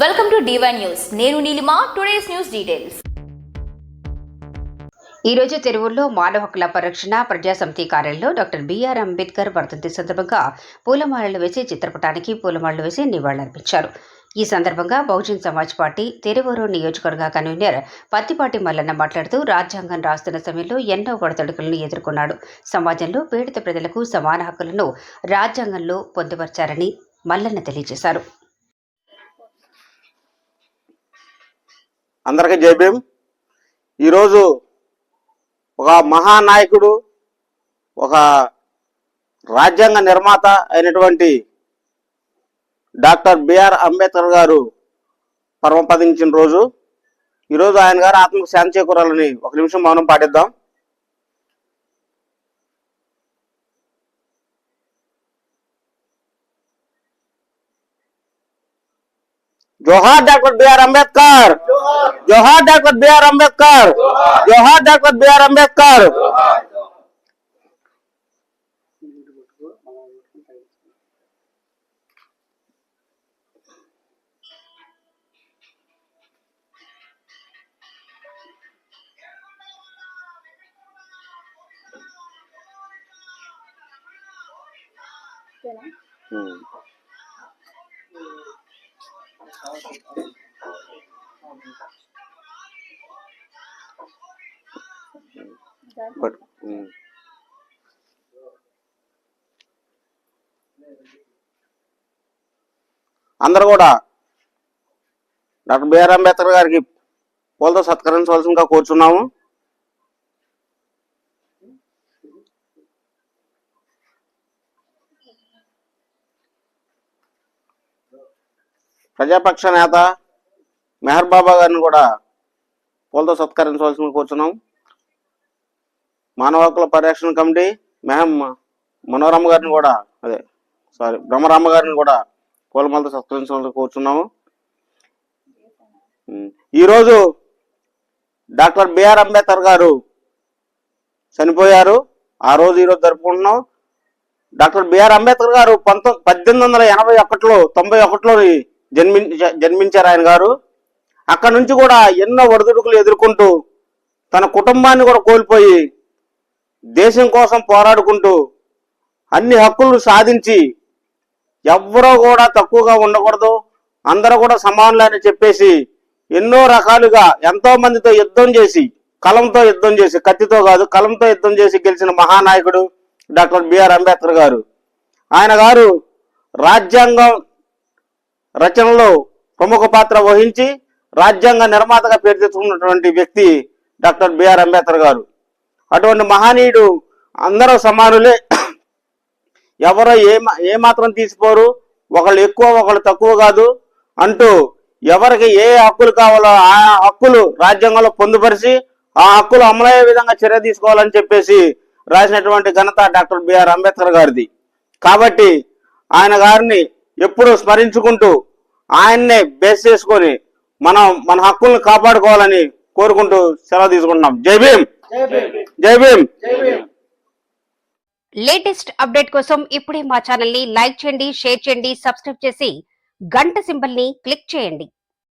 Welcome to డివై news నేను Neelima today's news details ఈ రోజు మానవ హక్కుల పరిరక్షణ ప్రజా సమితి కార్యాలయంలో డాక్టర్ బిఆర్ అంబేద్కర్ వర్ధంతి సందర్భంగా పూలమాలలు వేసి చిత్రపటానికి పూలమాలలు వేసి నివాళులర్పించారు. ఈ సందర్భంగా బహుజన్ సమాజ్ పార్టీ తెరువూరు నియోజకవర్గ కన్వీనర్ పత్తిపాటి మల్లన్న మాట్లాడుతూ రాజ్యాంగం రాస్తున్న సమయంలో ఎన్నో ఒడతడుకులను ఎదుర్కొన్నాడు. సమాజంలో పీడిత ప్రజలకు సమాన హక్కులను రాజ్యాంగంలో పొందుపరిచారని మల్లన్న తెలియజేశారు. అందరికీ జై ఈరోజు ఒక మహానాయకుడు ఒక రాజ్యాంగ నిర్మాత అయినటువంటి డాక్టర్ బిఆర్ అంబేద్కర్ గారు పరమపదించిన రోజు. ఈరోజు ఆయన గారు ఆత్మకు శాంతి చేకూరాలని ఒక నిమిషం మౌనం పాటిద్దాం. జోహార్ డాక్టర్ బిఆర్ అంబేద్కర్ జోహార్ డాక్టర్ బిఆర్ అంబేద్కర్ జోహార్ డాక్టర్ బిఆర్ అంబేద్కర్ పట్టు. ఉమ్. అందరూ కూడా డాక్టర్ బిఆర్ అంబేద్కర్ గారికి పూలతో సత్కరించవలసిందిగా కోరుచున్నాము ప్రజాపక్ష నేత మెహర్ బాబా గారిని కూడా పూలతో సత్కరించవలసిన కూర్చున్నాం. మానవ హక్కుల పరిరక్షణ కమిటీ మెహం మనోరమ్మ గారిని కూడా అదే సారీ బ్రహ్మరామ గారిని కూడా పూలమాలతో సత్కరించవలసి కూర్చున్నాము. ఈరోజు డాక్టర్ బిఆర్ అంబేద్కర్ గారు చనిపోయారు. ఆ రోజు ఈరోజు జరుపుకుంటున్నాం. డాక్టర్ బిఆర్ అంబేద్కర్ గారు పంతొమ్మిది పద్దెనిమిది వందల ఎనభై ఒకటిలో తొంభై ఒకటిలో జన్మించ జన్మించారు ఆయన గారు. అక్కడ నుంచి కూడా ఎన్నో ఒడిదుడుకులు ఎదుర్కొంటూ తన కుటుంబాన్ని కూడా కోల్పోయి దేశం కోసం పోరాడుకుంటూ అన్ని హక్కులను సాధించి ఎవ్వరూ కూడా తక్కువగా ఉండకూడదు. అందరూ కూడా సమానులని చెప్పేసి ఎన్నో రకాలుగా ఎంతో మందితో యుద్ధం చేసి కలంతో యుద్ధం చేసి కత్తితో కాదు కలంతో యుద్ధం చేసి గెలిచిన మహానాయకుడు డాక్టర్ బిఆర్ అంబేద్కర్ గారు. ఆయన గారు రాజ్యాంగం రచనలో ప్రముఖ పాత్ర వహించి రాజ్యాంగ నిర్మాతగా పేరు తెచ్చుకున్నటువంటి వ్యక్తి డాక్టర్ బిఆర్ అంబేద్కర్ గారు. అటువంటి మహనీయుడు అందరూ సమానులే. ఎవరో ఏ ఏమాత్రం ఏ తీసిపోరు. ఒకళ్ళు ఎక్కువ ఒకళ్ళు తక్కువ కాదు అంటూ ఎవరికి ఏ హక్కులు కావాలో ఆ హక్కులు రాజ్యాంగంలో పొందుపరిచి ఆ హక్కులు అమలయ్యే విధంగా చర్య తీసుకోవాలని చెప్పేసి రాసినటువంటి ఘనత డాక్టర్ బిఆర్ అంబేద్కర్ గారిది. కాబట్టి ఆయన గారిని ఎప్పుడూ స్మరించుకుంటూ ఆయన్నే బేస్ చేసుకొని మనం మన హక్కులను కాపాడుకోవాలని కోరుకుంటూ సెలవు తీసుకుంటున్నాం. జై భీమ్! జై భీమ్! లేటెస్ట్ అప్డేట్ కోసం ఇప్పుడే మా ఛానల్ని లైక్ చేయండి షేర్ చేయండి సబ్స్క్రైబ్ చేసి గంట సింబల్ని క్లిక్ చేయండి.